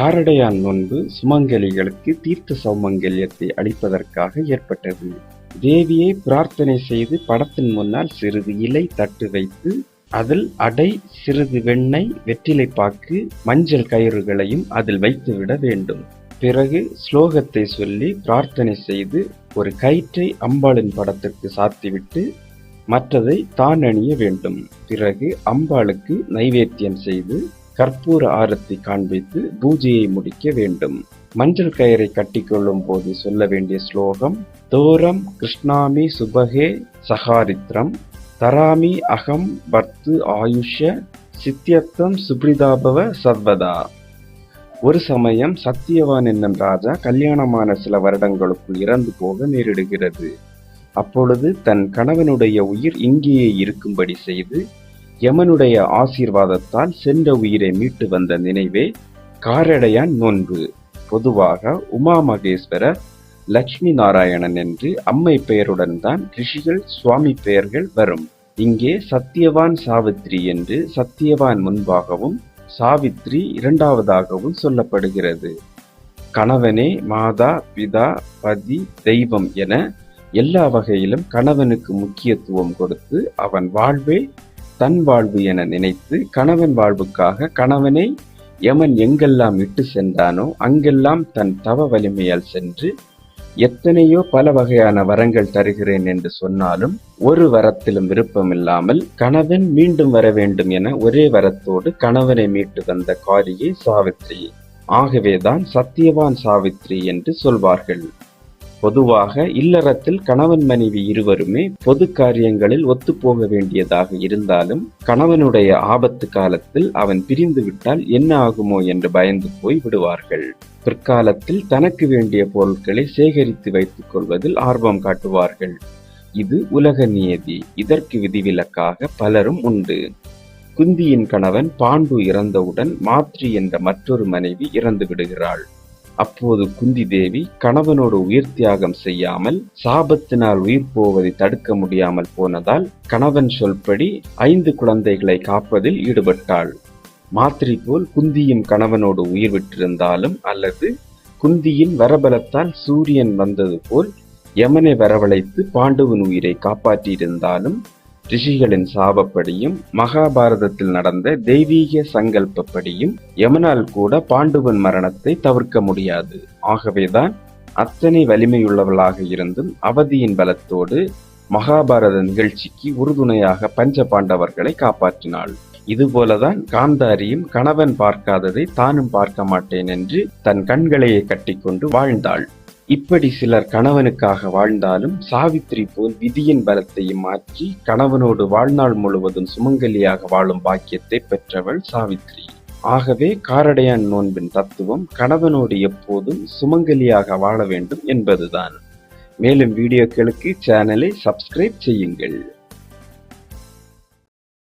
காரடையான் நோன்பு சுமங்கலிகளுக்கு தீர்த்த சௌமங்கல்யத்தை அளிப்பதற்காக ஏற்பட்டது. தேவியை பிரார்த்தனை செய்து படத்தின் முன்னால் சிறிது இலை தட்டு வைத்து அதில் அடை சிறிது வெண்ணெய் வெற்றிலைப்பாக்கு மஞ்சள் கயிறுகளையும் அதில் வைத்துவிட வேண்டும். பிறகு ஸ்லோகத்தை சொல்லி பிரார்த்தனை செய்து ஒரு கயிற்றை அம்பாளின் படத்திற்கு சாத்திவிட்டு மற்றதை தான் அணிய வேண்டும். பிறகு அம்பாளுக்கு நைவேத்தியம் செய்து கற்பூர ஆரத்தி காண்பித்து பூஜையை முடிக்க வேண்டும். மஞ்சள் கயிறை கட்டிக்கொள்ளும் போது சொல்ல வேண்டிய ஸ்லோகம் தோரம் கிருஷ்ணாமி சுபகே சகாரித்ரம் தராமி அகம் வர்த்து ஆயுஷ சித்தியத்தம் சுப்ரிதாபவ சர்வதா. ஒரு சமயம் சத்தியவான் என்னும் ராஜா கல்யாணமான சில வருடங்களுக்குள் இறந்து போக நேரிடுகிறது. அப்பொழுது தன் கணவனுடைய உயிர் இங்கேயே இருக்கும்படி செய்து யமனுடைய ஆசீர்வாதத்தால் சென்ற உயிரை மீட்டு வந்த நினைவே காரடையான் நோன்பு. பொதுவாக உமா மகேஸ்வரர் லட்சுமி நாராயணன் என்று அம்மை பெயருடன் தான் ரிஷிகள் சுவாமி பெயர்கள் வரும். இங்கே சத்தியவான் சாவித்ரி என்று சத்தியவான் முன்பாகவும் சாவித்ரி இரண்டாவதாகவும் சொல்லப்படுகிறது. கணவனே மாதா பிதா பதி தெய்வம் என எல்லா வகையிலும் கணவனுக்கு முக்கியத்துவம் கொடுத்து அவன் வாழ்வே தன் வாழ்வு என நினைத்து கணவன் வாழ்வுக்காக கணவனை யமன் எங்கெல்லாம் இட்டு சென்றானோ அங்கெல்லாம் தன் தவ வலிமையால் சென்று எத்தனையோ பல வகையான வரங்கள் தருகிறேன் என்று சொன்னாலும் ஒரு வரத்திலும் விருப்பமில்லாமல் கணவன் மீண்டும் வர வேண்டும் என ஒரே வரத்தோடு கணவனை மீட்டு வந்த காரியை சாவித்ரி ஆகவேதான் சத்தியவான் சாவித்ரி என்று சொல்வார்கள். பொதுவாக இல்லறத்தில் கணவன் மனைவி இருவருமே பொது காரியங்களில் ஒத்துப்போக வேண்டியதாக இருந்தாலும் கணவனுடைய ஆபத்து காலத்தில் அவன் பிரிந்து விட்டால் என்ன ஆகுமோ என்று பயந்து போய் விடுவார்கள். பிற்காலத்தில் தனக்கு வேண்டிய பொருட்களை சேகரித்து வைத்துக் கொள்வதில் ஆர்வம் காட்டுவார்கள். இது உலக நியதி இதற்கு விதிவிலக்காக பலரும் உண்டு. குந்தியின் கணவன் பாண்டு இறந்தவுடன் மாத்ரி என்ற மற்றொரு மனைவி இறந்து விடுகிறாள். அப்போது குந்தி தேவி கணவனோடு உயிர் தியாகம் செய்யாமல் சாபத்தினால் உயிர் போவதை தடுக்க முடியாமல் போனதால் கணவன் சொல்படி ஐந்து குழந்தைகளை காப்பதில் ஈடுபட்டாள். மாத்திரை போல் குந்தியும் கணவனோடு உயிர் விட்டிருந்தாலும் அல்லது குந்தியின் வரபலத்தால் சூரியன் வந்தது போல் யமனை வரவழைத்து பாண்டவன் உயிரை காப்பாற்றியிருந்தாலும் ரிஷிகளின் சாபப்படியும் மகாபாரதத்தில் நடந்த தெய்வீக சங்கல்பப்படியும் யமனால் கூட பாண்டுவன் மரணத்தை தவிர்க்க முடியாது. ஆகவேதான் அத்தனை வலிமையுள்ளவளாக இருந்தும் அவதியின் பலத்தோடு மகாபாரத நிகழ்ச்சிக்கு உறுதுணையாக பஞ்ச பாண்டவர்களை காப்பாற்றினாள். இதுபோலதான் காந்தாரியும் கணவன் பார்க்காததை தானும் பார்க்க மாட்டேன் என்று தன் கண்களையே கட்டிக்கொண்டு வாழ்ந்தாள். இப்படி சிலர் கணவனுக்காக வாழ்ந்தாலும் சாவித்திரி போல் விதியின் பலத்தையும் மாற்றி கணவனோடு வாழ்நாள் முழுவதும் சுமங்கலியாக வாழும் பாக்கியத்தை பெற்றவள் சாவித்ரி ஆகவே காரடையான் நோன்பின் தத்துவம் கணவனோடு எப்போதும் சுமங்கலியாக வாழ வேண்டும் என்பதுதான். மேலும் வீடியோக்களுக்கு சேனலை சப்ஸ்கிரைப் செய்யுங்கள்.